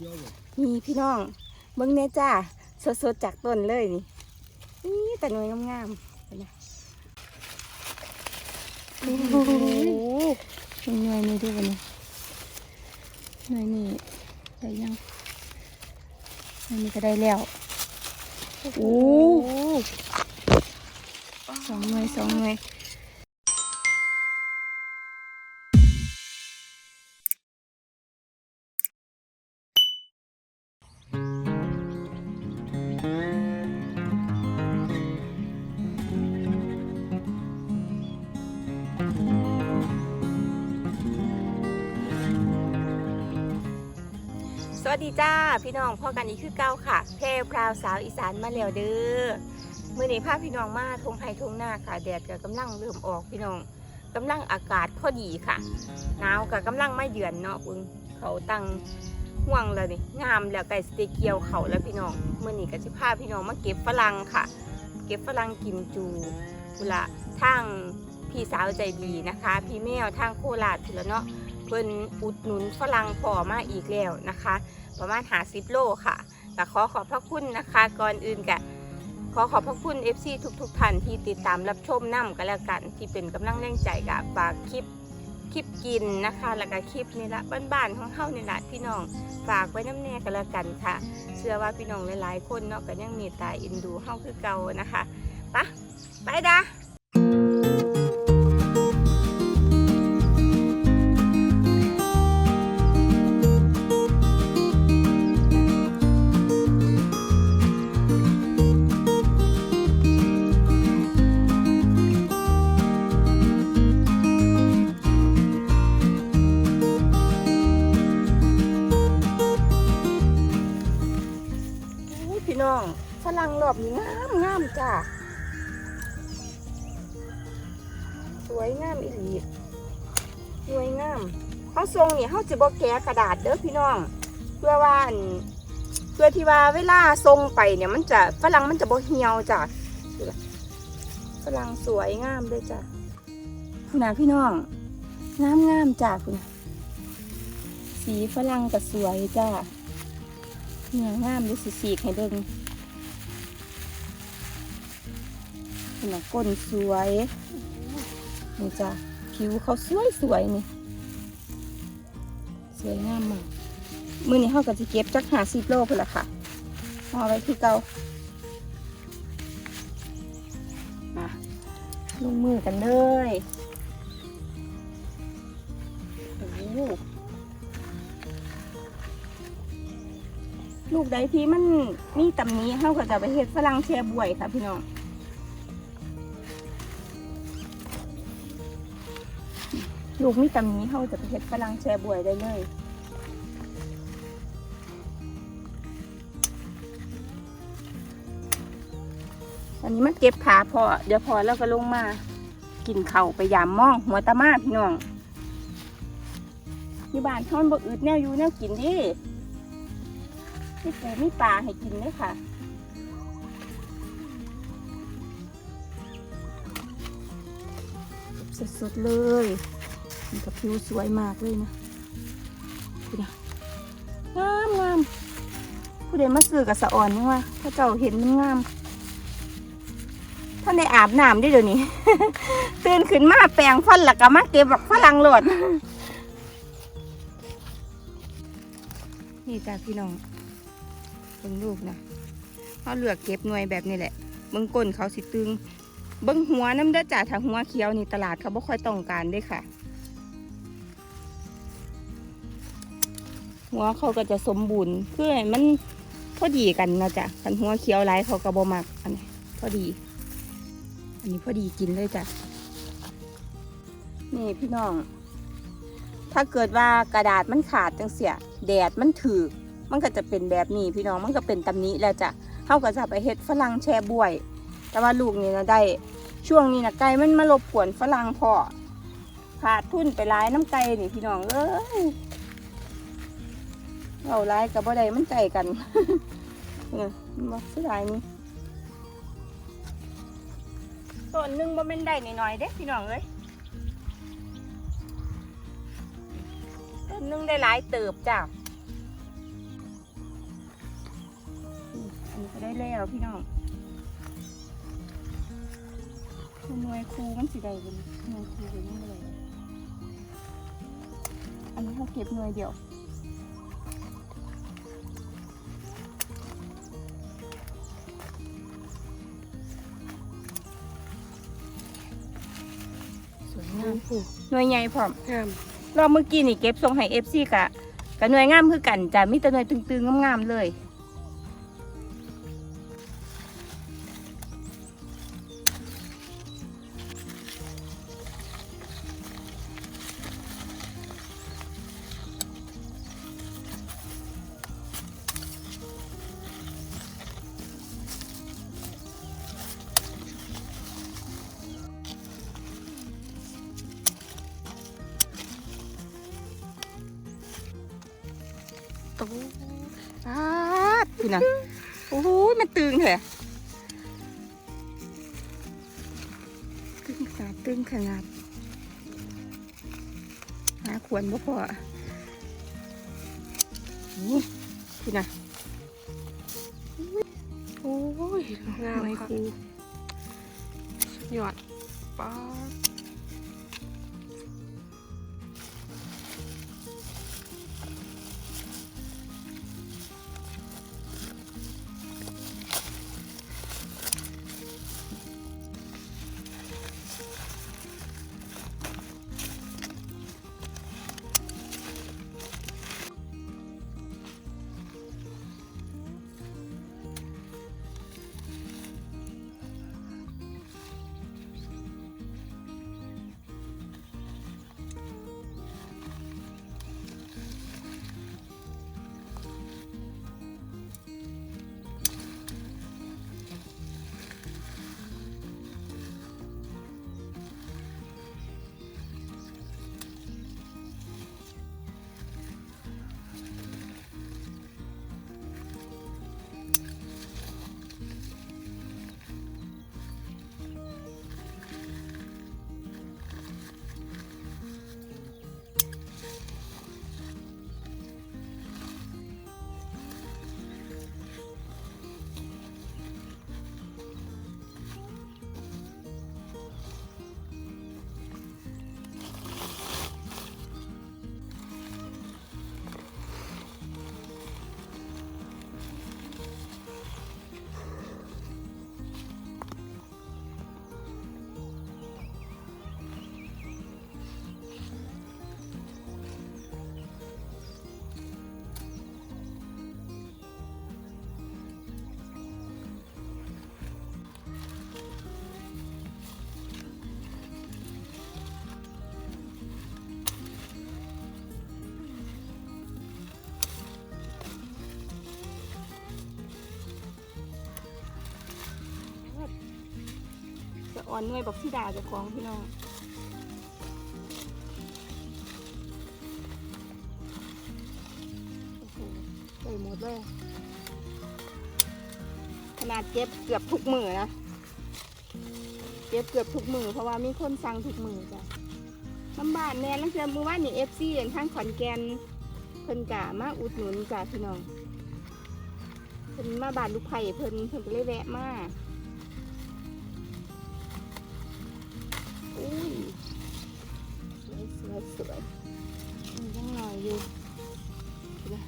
เกี่ยวเลยนี่พี่น้องเบิ้งเน่จ้าสดๆจากต้นเลยนี่นี่แต่หน่วยงามๆเห็นไหมโอ้โหเป็นหน่วยนี้ด้วยวะเนี่ยหน่วยนี้ได้ยังหน่วยนี้ก็ได้แล้วโอ้สองหน่วยสองหน่วย สวัสดีจ้าพี่น้องพ่อกันนี้คือเก้าค่ะแพรพราวสาวอีสานมาแล้วเด้อเมื่อนี้พาพี่น้องมาทงไฮทงหน้าค่ะแดดก็กำลังเริ่มออกพี่น้องกำลังอากาศพอดีค่ะหนาวก็กำลังไม่เยือนเนาะปึงเขาตั้งห่วงแล้วนี่งามแล้วไก่สเตเกียวเขาแล้วพี่น้องเมื่อนี้ก็จะพาพี่น้องมาเก็บฝรั่งค่ะ เก็บฝรั่งกิมจูพุละทาง พี่สาวใจดีนะคะ พี่แมวทางโคราชพุ่นละเนาะเพิ่นอุดหนุนฝรั่งพอมาอีกแล้วนะคะ ประมาณหาสิบโลค่ะแต่ขอขอบพระคุณนะคะ ก่อนอื่นกะขอขอบพระคุณ FC ทุกๆท่านที่ติดตามรับชมน้ำกันแล้วกัน ที่เป็นกำลังแรงใจกับฝากคลิปคลิปกินนะคะ แล้วก็คลิปนี่ละบ้านๆของเฮานี่ละพี่น้องฝากไว้น้ำแน่กันแล้วกันค่ะ เชื่อว่าพี่น้องหลายๆคนเนาะก็ยังมีตาอินดูเฮาคือเก่านะคะไปะไปดา อบนี้งามงามจ้าสวยงามอีหลีสวยงามเขาทรงนี่เขาจะบอกแกะกระดาษเด้อพี่น้อง เพื่อว่านเพื่อที่ว่าเวลาทรงไปเนี่ยมันจะฝรั่งมันจะบ่เหี่ยวจ้ะฝรั่งสวยงามเลยจ้ะคุณนะพี่น้องงามงามจ้ะคุณสีฝรั่งก็สวยจ้าเนื้องามเลยสิสีกให้เบิ่ง ขนาดก้นสวยนี่จ้ะผิวเขาสวยสวยๆนี่ สวยงามมากมือนี้เขาก็จะเก็บจักหาสิบโลไปละค่ะเอาไว้ที่เก่ามาลงมือกันเลยลูกใดที่มันมีตำหนี้เขาก็จะไปเฮ็ดฝรั่งแช่บวยค่ะพี่น้อง ลูกมีตำนี้เขาจะไปเฮ็ดฝรั่งแช่บวยได้เลยอันนี้มันเก็บขาพอเดี๋ยวพอแล้วก็ลงมา กินเข่าไปยามมอง หัวตะมาพี่น้องอยู่บ้านเขามันบ่อึดแนวอยู่แนวกินดิมีปูมีปลาให้กินด้วยค่ะสดๆเลย นกับผิวสวยมากเลยนะดูนะงามงามผู้ใดมาซื้อกับสะอ่อนนี่ว่า ถ้าเจ้าเห็นมันงามท่านอาบน้ำได้เดี๋ยวนี้ ตื่นขึ้นมาแปรงฟันหลักก็มาเก็บบักฝรั่งโหลดนี่จ้าพี่น้องเบิ่งลูกนะเขาเลือกเก็บหน่วยแบบนี้แหละเบิ่งก้นเขาสิตึงเบิ่งหัวน้ำเด้อจ่าถ้าหัวเขียวนี่ตลาดเขาบ่ค่อยต้องการเด้ค่ะ หัวเขาก็จะสมบูรณ์เพื่อให้มันพอดีกันนะจ๊ะกันหัวเขียวหลายเขาก็บ่มักอันนี้พอดี อันนี้พอดีกินเลยจ้ะนี่พี่น้อง ถ้าเกิดว่ากระดาษมันขาดจังเสียแดดมันถือมันก็จะเป็นแบบนี้พี่น้องมันก็เป็นตำนี้แล้วจ้ะเขาก็จะไปเฮ็ดฝรั่งแช่บวย แต่ว่าลูกนี่นะได้ช่วงนี้นะไก่มันมารบกวนฝรั่งพอขาดทุนไปร้ายน้ำไก่นี่พี่น้องเอ้ย เอาร้ายกับบ่ได้มันไก่กันเนี่ยมันบอกเสียดายนี่ต้นหนึ่งบ่เป็นได้หน่อยๆเด้พี่น้องเอ้ยต้นหนึ่งได้หลายเติบจ้ะนี่ก็ได้แล้วพี่น้องหน่วยครูมันสิได้เป็นหน่วยครูเป็นยังไงอันนี้เขาเก็บหน่วยเดียว หน่วยใหญ่พร้อมงามรอบเมื่อกี้นี่เก็บส่งให้เอฟซีกะกะหน่วยงามคือกันจ้ะมีแต่หน่วยตึงๆงามๆเลย ตู้ปาดพี่นะโอ้โหมันตึงแท้ตึงขนาดตึงขนาดหาขวนบ่พอนี่พี่นะโอ้ยงามหน่วยค่ะครูยอดป้า อ่อนหน่วยบอกที่ดาจะของพี่น้องโอ้โหใส่หมดเลยขนาดเก็บเกือบทุกมือนะ เก็บเกือบทุกมือเพราะว่ามีคนสั่งทุกมือจ้ะลำบากแน่นักเรียนมือว่านี่เอฟซีอย่างทั้งขอนแกนเพิ่นกะมาอุดหนุนจ้ะพี่น้องเพิ่นมาบ้านลูกไผ่เพิ่นเพิ่นก็เลยแวะมา สวยสวยสวยมันยังหน่อยอยู่นะ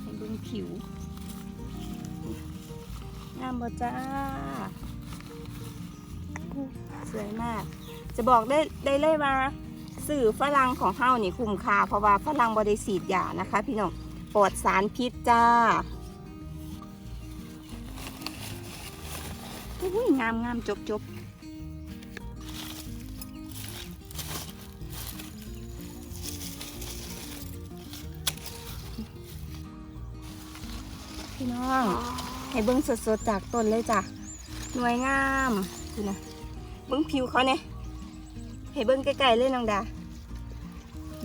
ให้เบิ่งผิวงามบ่จ้า สวยมาก จะบอกได้ได้เลยว่าสื่อฝรั่งของเฮานี่คุ้มค่าเพราะว่าฝรั่งบริสีดยานะคะ พี่น้องปลอดสารพิษจ้าอุ้ยงามงามจบจบ น้อง ให้เบิ้งสดๆจากต้นเลยจ้ะหน่วยงามดูนะเบิ้งผิวเขาเนี่ยให้เบิ้งใกล้ๆเลยน้องดา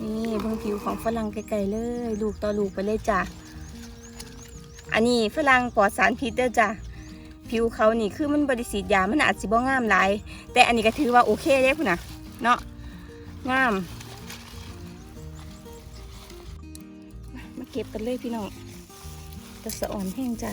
นี่เบิ้งผิวของฝรั่งไกลๆเลย ลูกต่อลูกไปเลยจ้ะ อันนี้ฝรั่งปลอดสารพิษเด้อจ้ะ ผิวเขานี่คือมันบริสีดยา มันอาจสิบ่งามหลาย แต่อันนี้ก็ถือว่าโอเคเด้คุณนะเนาะ งามมามาเก็บกันเลยพี่น้อง จะสะอ่อนแห้งจ้ะ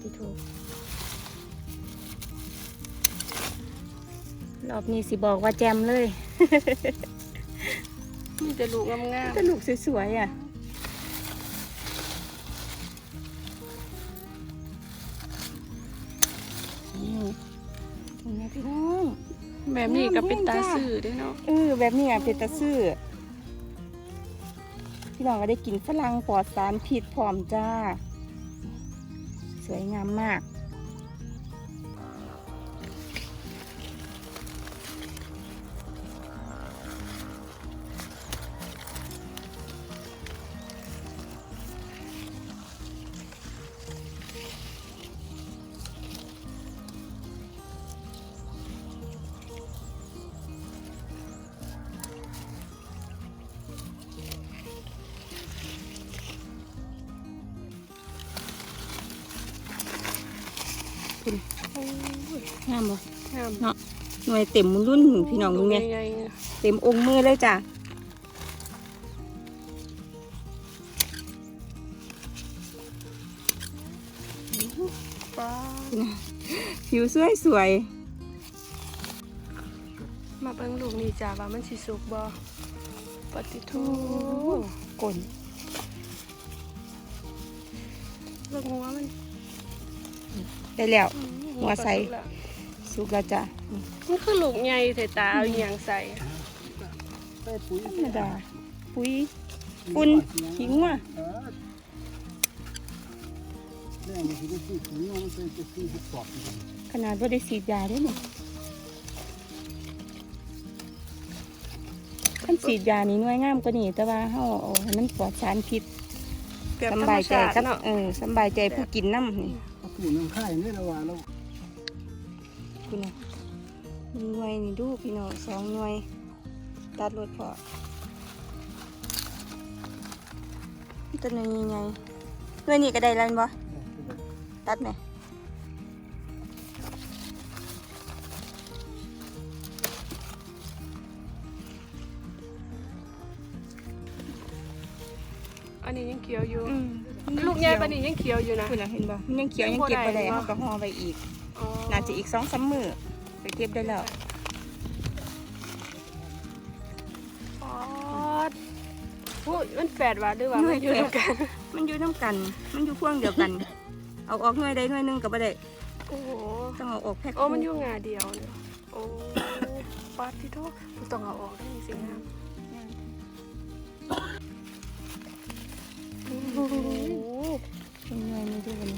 ติถูกรอบนี้สิบอกว่าแจมเลยมีแต่ลูกงามๆจะหลูกสวยๆอะนี่ตรงนี้พี่น้อง แบบนี้ก็เป็นตาซื่อได้วยเนาะเออแบบนี้อะเป็นตาซื่อพี่น้องก็ได้กินฝรั่งปลอดสารพิษพร้อมจ้า สวยงามมาก งามบ่งามหน่วยเต็มรุ่นพี่น้องมึงไงใหญ่ๆเนี่ยเต็มองค์มือเลยจ้ะป้าผิวสวยสวยมาเบิ่งลูกนี่จ้าว่ามันสิสุกบ่ปฏิทูกลนลูกงัวมัน ได้แล้วอืมหัวใสก็สุกแล้วสุกแล้วจ้ะมันคือลูกใหญ่แต่ตาเอาอหย่างใส่ใส่ปุ๋ยธรรมดาปุ๋ยปุ่นขิงว่ะเออแม่มันคือได้ซื้อปุ๋ยมันใส่จะซื้อให้ปลอดอยู่ขนาดว่าได้ฉีดยาด้วยเนี่ยขั้นฉีดยานี่หน่วยงามกว่านี่แต่ว่าเฮาเอาให้มันปลอดสารพิษแบบสำธรรมบายใจชาติครับเนาะเออสำบายใจผู้กินน้ำนี่ เอาปุ๋ยน้ำค่ายนี่ละว่าแล้วคุณน่ะหน่วยนี่ดูพี่น้องสองหน่วย ตัดรถพอตัวหนึงยังไงหน่วยนี่ก็ได้แล้วแม่นบ่ตัดไหมอันนี้ยังเขียวอยู่ ลูกใหญ่ปานนี้ยังเขียวอยู่นะ คุณน่ะเห็นบ่มันยังเขียวยังเก็บไปได้ยังบ่ได้เขาก็ห่อไปอีกอ๋อน่าจะอีกสองสามมือไปเก็บได้แล้วอ๋อโอ้ยมันแฝดว่ะหรือว่ามันอยู่ด้วยกัน มันอยู่น้ำกัน มันอยู่พ่วงเดียวกัน เอาออกหน่วยใดหน่วยหนึงก็บ่ได้โอ้โหต้องเอาออกแพ็คโอ้มันอยู่งาเดียวเนี่ยโอ้ปาที่โทษกูต้องเอาออกได้สิงาม โอ้โหเป็นหน่วยนี้ดูกัน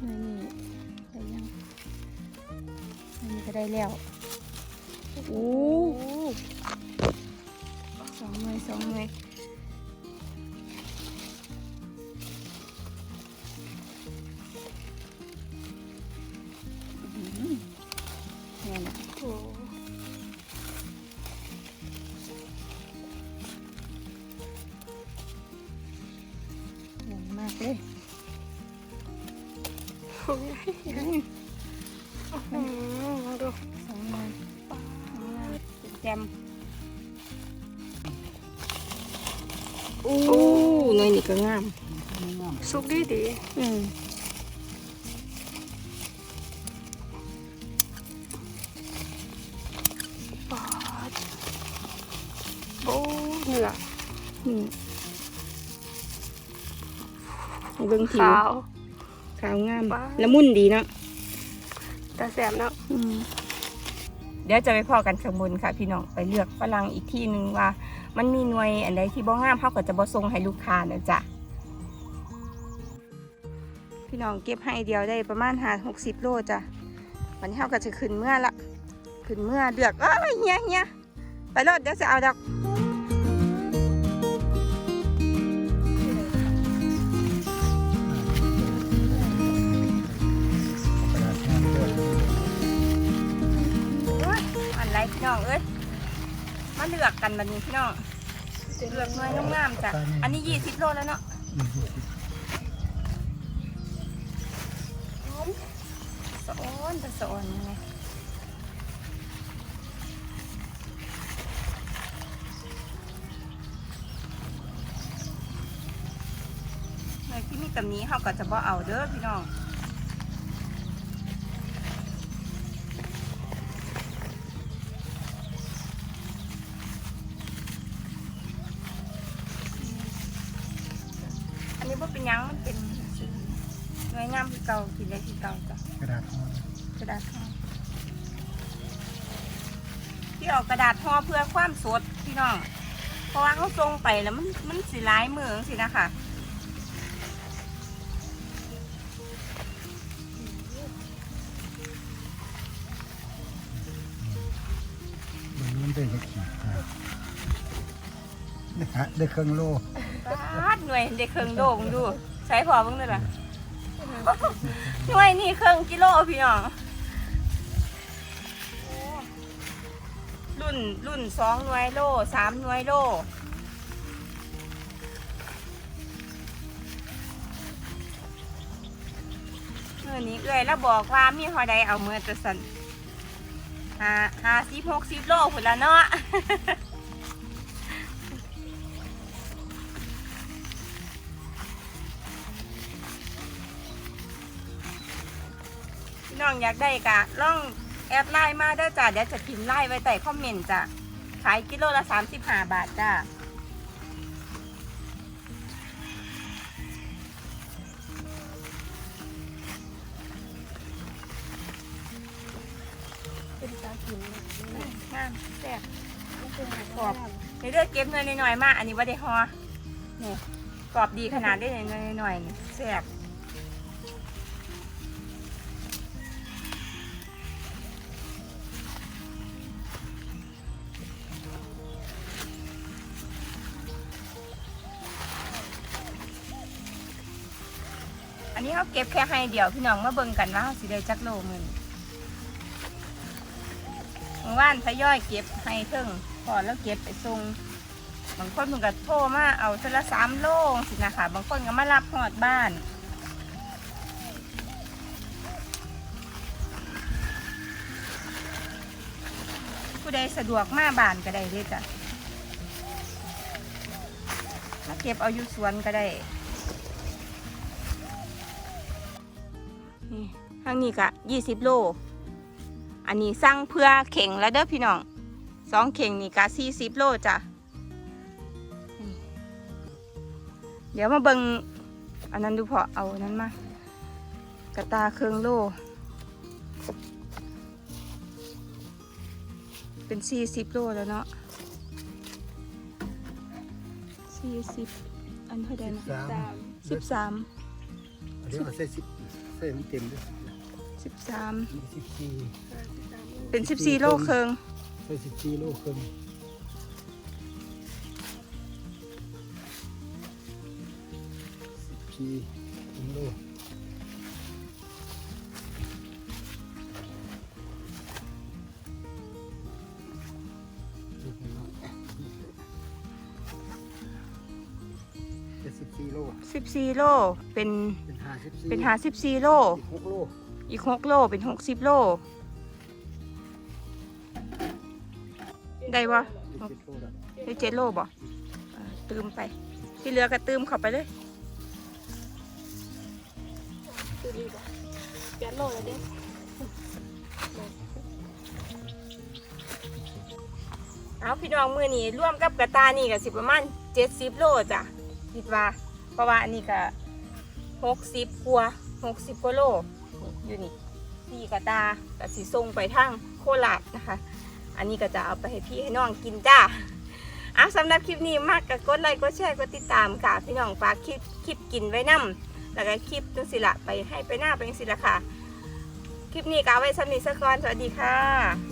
หน่วยนี้ได้ยังหน่วยนี้ก็ได้แล้วโอ้สองหน่วยสองหน่วย เลยโอ้ยอื้ออืมเอาดูสองหน่วยสองหน่วเป็นแจมอู้หน่วยนี่ก็งามงามสุกดีดีอืม บิ่งผิวขาวขาวงามว้าวละมุนดีเนาะแต่แสบเนาะเดี๋ยวจะไปพอกันข้างบนค่ะ พี่น้องไปเลือกฝรั่งอีกที่หนึ่งว่า มันมีหน่วยอันใดที่บ่งามเขาก็จะบ่ส่งให้ลูกค้านะจ๊ะพี่น้องเก็บให้เดียวได้ประมาณหาหกสิบโลจ้ะวันนี้เขาก็จะขึ้นเมื่อละขึ้นเมื่อเลือกเอ้ยเฮียเฮียไปรถเดี๋ยวจะเอาดอกก เลือกกันบัดนี้พี่น้องเลือกหน่วยงามๆจ้ะอันนี้ยี่สิบโลแล้วเนาะอืมสะออนแต่สะออนยังไงหน่วยที่มีตำหนี้เขาก็จะบ่เอาเด้อพี่น้อง หยังมันเป็นสีหน่วยงามคือเก่ากินได้คือเก่าจ้ะ กระดาษห่อก ระดาษห่อ ที่เอากระดาษห่อเพื่อความสดพี่น้อง เพราะว่าเขาทรงไปแล้วมันมันสีร้ายมือสินะคะมันมันได้จะขีดครับนะฮะได้เครื่องโลปาดหน่วยเด็กเครื่องโลมึงดู ใช้พอมึงด้วยล่ะหน่วยนี่เครื่องกิโลพี่น้อง รุ่นรุ่นสองหน่วยโลสามหน่วยโลเมื่อนี้เอื้อยแล้วบอกว่ามีหอยใดเอาเมื่อจะสันหาหาสิบหกสิบโลผุนละเนาะน้องอยากได้กะล่อง แอดไลน์มาเด้อจ้ะเดี๋ยวจะพิมพ์ไลน์ไว้ใต้คอมเมนต์จ้ะขายกิโลละ35 บาทจ้ะเป็นตากินเลยงามแซ่บกรอบในเลือกเก็บเงินหน่อยๆมากอันนี้ว่าได้ฮอนี่กรอบดีขนาดได้เงินหน่อยๆนี่แซ่บ ก็บแค่ให้เดียวพี่น้องมาเบิ่งกันว่าสิได้จักโลเงินเมื่านทยอยเก็บให้เทิงพอแล้วเก็บไปส่งบางคนมันก็โทรมาเอาเทละสามโลสินะคะบางคนก็มารับหอดบ้านผู้ใดสะดวกมาบ้านก็ได้เลยจ้ะมาเก็บเอาอยู่สวนก็ได้ นี่ทางนี้ก็ยี่สิบโล อันนี้สั่งเพื่อเข่งแล้วเด้อพี่น้องสองเข่งนี่ก็สี่สิบโลจ้ะนี่เดี๋ยวมาเบิงอันนั้นดูพอเอาอันนั้นมากระตาเครื่องโล เป็นสี่สิบโลแล้วเนาะสี่สิบอันเท่าใดนะสามสามสิบสามอันนี้เอาใส่สิบ ใส่มันเต็มด้วยสิบสามสิบสี่ห้าสิบสามเป็นสิบสี่โลครึ่งใส่สิบสี่โลครึ่งสิบสี่ 14 โล 14 โล เป็นเป็น54เป็น54โล อีก6โล อีก 6 โล เป็น 60 โล ได้บ่โลแล้วได้7โลบ่อ่าตืมไป ที่เหลือก็ตืมเข้าไปเลย ดูดีกว่าแกนโลแล้วเด้เอาพี่น้องมือนี่ร่วมกับกระตานี่กับสิบประมาณ70 โลจ้ะ คิดว่า เพราะว่าอันนี้ก็หกสิบกว่าหกสิบกว่าโลอยู่นี่สี่กระตาก็สิส่งไปทางโคราชนะคะ อันนี้ก็จะเอาไปให้พี่ให้น้องกินจ้าอะสำหรับคลิปนี้มากก็กดไลค์กดแชร์กดติดตามค่ะ พี่น้องฝากคลิปคลิปกินไว้นํแล้วก็คลิปจังสิละไปให้ไปหน้าไปจังสิละค่ะ คลิปนี้ก็เอาไว้สำนีสักก่อนสวัสดีค่ะ